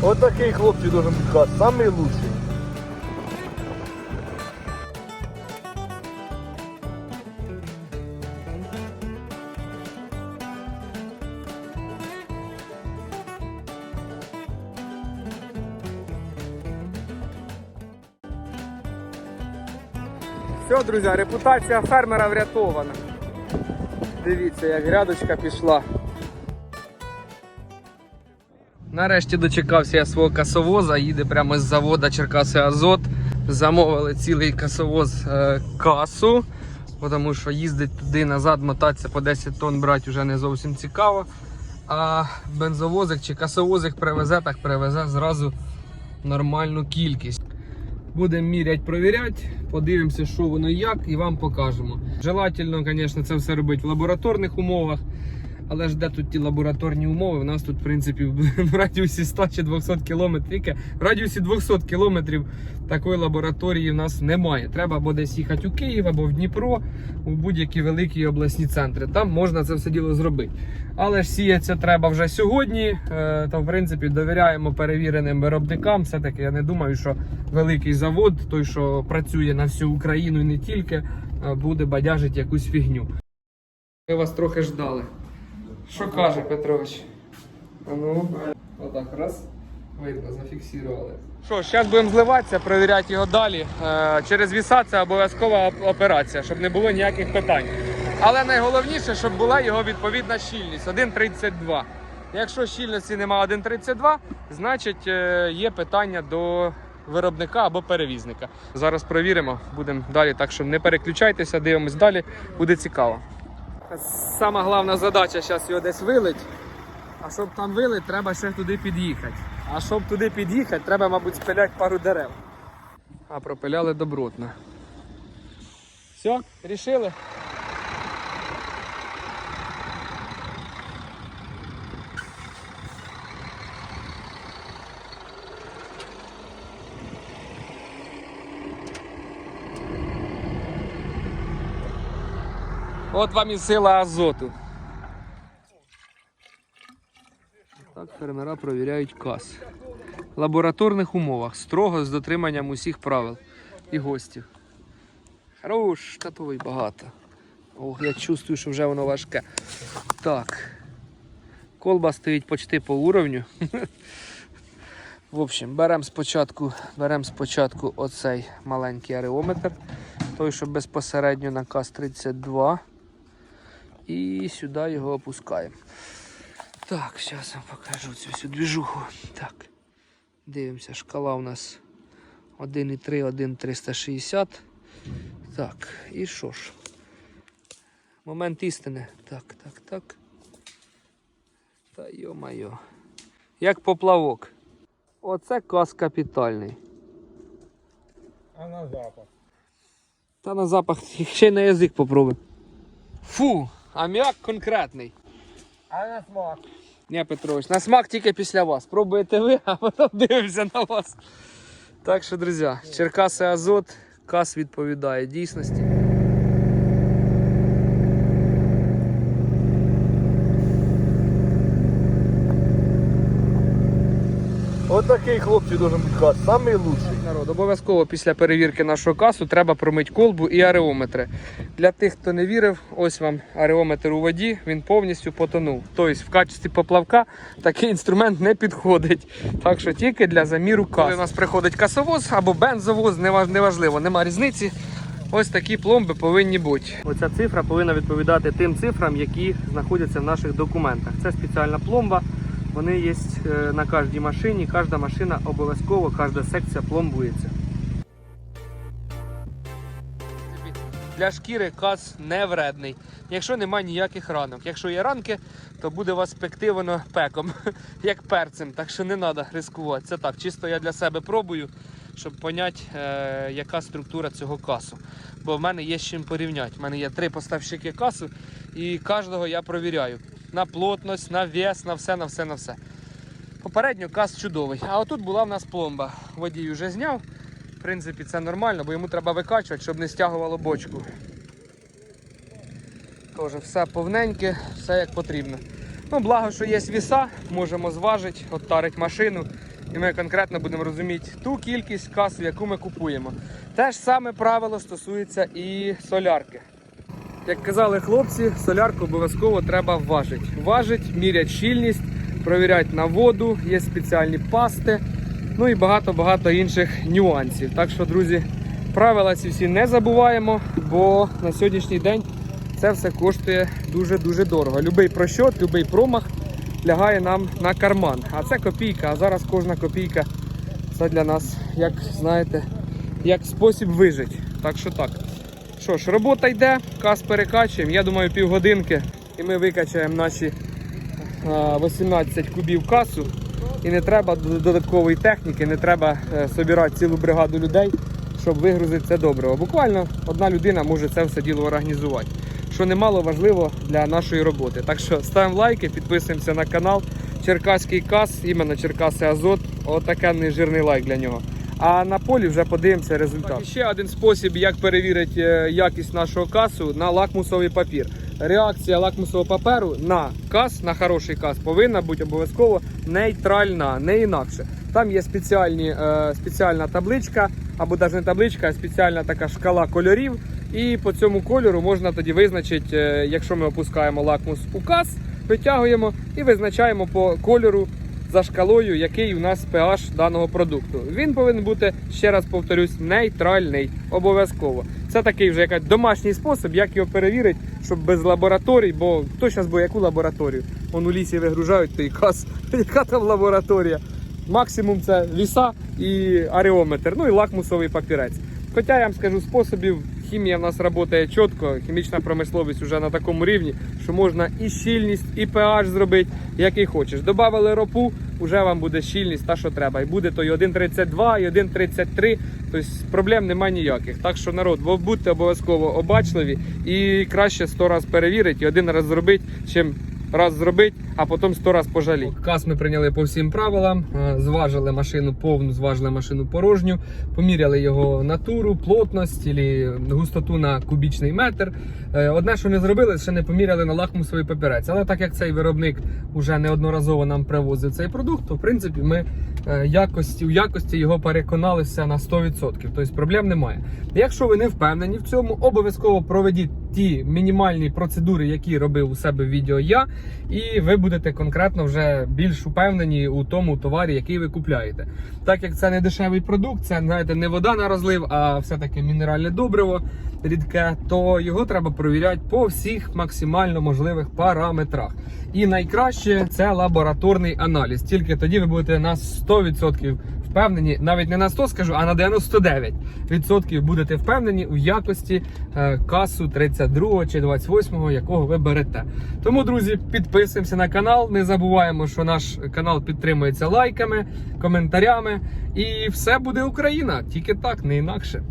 Вот такий хлопчик должен бути кас, самый лучший. Все, друзі, репутація фермера врятована. Дивіться, як грядочка пішла. Нарешті дочекався я свого касовоза, їде прямо з заводу Черкаси Азот. Замовили цілий касовоз е, касу, тому що їздить туди назад, мотатися по 10 тонн брати вже не зовсім цікаво. А бензовозик чи касовозик привезе, так привезе зразу нормальну кількість. Будемо міряти, провіряти, подивимося, що воно як, і вам покажемо. Желательно, звісно, це все робити в лабораторних умовах. Але ж де тут ті лабораторні умови? У нас тут, в принципі, в радіусі 100 чи 200 кілометрів. В радіусі 200 кілометрів такої лабораторії в нас немає. Треба або десь їхати у Київ, або в Дніпро, у будь-які великі обласні центри. Там можна це все діло зробити. Але ж сіяться треба вже сьогодні. е, То, в принципі, довіряємо перевіреним виробникам. Все-таки я не думаю, що великий завод, той, що працює на всю Україну і не тільки, е, буде бадяжити якусь фігню. Ми вас трохи ждали. Що каже Петрович? А ну, отак, раз. Видно, зафіксували. Що, зараз будемо зливатися, перевіряти його далі. Е, через віса це обов'язкова операція, щоб не було ніяких питань. Але найголовніше, щоб була його відповідна щільність 1,32. Якщо щільності немає 1,32, значить е, є питання до виробника або перевізника. Зараз перевіримо, будемо далі. Так що не переключайтеся, дивимось далі, буде цікаво. Сама головна задача зараз його десь вилить. А щоб там вилить, треба ще туди під'їхати. А щоб туди під'їхати, треба, мабуть, спиляти пару дерев. А пропиляли добротно. Все, рішили? От вам і сила азоту. Так фермера провіряють кас. В лабораторних умовах, строго з дотриманням усіх правил і гостів. Хорош, татовий багато. Ох, я чувствую, що вже воно важке. Так. Колба стоїть почти по уровню. В общем, беремо спочатку, берем спочатку оцей маленький ареометр, той, що безпосередньо на КАС 32. І сюди його опускаємо. Так, зараз вам покажу цю всю двіжуху. Так. Дивимося, шкала у нас 1,3, 1,360. Так, і що ж? Момент істини. Так, так, так. Та йо-майо. Як поплавок. Оце кас капітальний. А на запах? Та на запах ще й на язик попробуй. Фу, аміак конкретний. А на смак? Ні, Петрович, на смак тільки після вас. Пробуєте ви, а потім дивимося на вас. Так що, друзі, Черкаси Азот, кас відповідає дійсності. Вот такий хлопчик должен бути кас, самый лучший. Народ, обов'язково після перевірки нашого касу треба промити колбу і ареометри. Для тих, хто не вірив, ось вам ареометр у воді, він повністю потонув. Тобто в качестві поплавка такий інструмент не підходить. Так що тільки для заміру касу. Коли у нас приходить касовоз або бензовоз, неваж- неважливо, нема різниці. Ось такі пломби повинні бути. Оця цифра повинна відповідати тим цифрам, які знаходяться в наших документах. Це спеціальна пломба. Вони є е, на кожній машині. Кожна машина обов'язково, кожна секція пломбується. Для шкіри кас не вредний, якщо немає ніяких ранок. Якщо є ранки, то буде вас пекти пеком, як перцем. Так що не треба ризикувати. Це так, чисто я для себе пробую, щоб поняти, е, яка структура цього касу. Бо в мене є з чим порівняти. У мене є три поставщики касу, і кожного я провіряю на плотність, на вес, на все, на все, на все. Попередньо кас чудовий. А отут була в нас пломба. Водій вже зняв. В принципі, це нормально, бо йому треба викачувати, щоб не стягувало бочку. Тож все повненьке, все як потрібно. Ну, благо, що є віса, можемо зважити, оттарити машину і ми конкретно будемо розуміти ту кількість касу, яку ми купуємо. Те ж саме правило стосується і солярки. Як казали хлопці, солярку обов'язково треба важити. Важить, мірять щільність, провірять на воду, є спеціальні пасти, ну і багато-багато інших нюансів. Так що, друзі, правила ці всі не забуваємо, бо на сьогоднішній день це все коштує дуже-дуже дорого. Любий прощот, любий промах лягає нам на карман. А це копійка, а зараз кожна копійка це для нас, як знаєте, як спосіб вижити. Так що так. Що ж, робота йде, кас перекачуємо. Я думаю, півгодинки і ми викачаємо наші 18 кубів касу. І не треба додаткової техніки, не треба е, собирати цілу бригаду людей, щоб вигрузити це добриво. Буквально одна людина може це все діло організувати, що немало важливо для нашої роботи. Так що ставимо лайки, підписуємося на канал. Черкаський кас, іменно Черкаси Азот. Отаке нежирний лайк для нього. А на полі вже подивимося результат. Так, ще один спосіб, як перевірити е, якість нашого касу на лакмусовий папір. Реакція лакмусового паперу на кас, на хороший кас, повинна бути обов'язково нейтральна, не інакше. Там є спеціальні, е, спеціальна табличка, або навіть не табличка, а спеціальна така шкала кольорів. І по цьому кольору можна тоді визначити, е, якщо ми опускаємо лакмус у кас, витягуємо і визначаємо по кольору за шкалою, який у нас pH даного продукту. Він повинен бути, ще раз повторюсь, нейтральний, обов'язково. Це такий вже якийсь домашній спосіб, як його перевірити, щоб без лабораторій, бо хто зараз буде яку лабораторію? Вон у лісі вигружають той кас, яка там лабораторія. Максимум це ліса і аріометр, ну і лакмусовий папірець. Хоча я вам скажу способів, хімія в нас працює чітко, хімічна промисловість вже на такому рівні, що можна і щільність, і pH зробити, який хочеш. Добавили ропу, вже вам буде щільність та, що треба. І буде то і 1,32, і 1,33. Тобто проблем немає ніяких. Так що народ, будьте обов'язково обачливі і краще 100 разів перевірити і один раз зробити, чим раз зробити, а потім сто раз пожаліти. Каз ми прийняли по всім правилам, е, зважили машину повну, зважили машину порожню, поміряли його натуру, плотність густоту на кубічний метр. Е, Одне, що не зробили, ще не поміряли на лакмусовий папірець. Але так як цей виробник вже неодноразово нам привозив цей продукт, то в принципі ми якості, у якості його переконалися на 100%. Тобто проблем немає. Якщо ви не впевнені в цьому, обов'язково проведіть ті мінімальні процедури, які робив у себе відео я, і ви будете конкретно вже більш упевнені у тому товарі, який ви купляєте. Так як це не дешевий продукт, це знаєте, не вода на розлив, а все-таки мінеральне добриво рідке, то його треба провіряти по всіх максимально можливих параметрах. І найкраще це лабораторний аналіз. Тільки тоді ви будете на 100% впевнені, навіть не на 100 скажу, а на 99% будете впевнені у якості е, касу 32 чи 28, якого ви берете. Тому, друзі, підписуємося на канал. Не забуваємо, що наш канал підтримується лайками, коментарями. І все буде Україна. Тільки так, не інакше.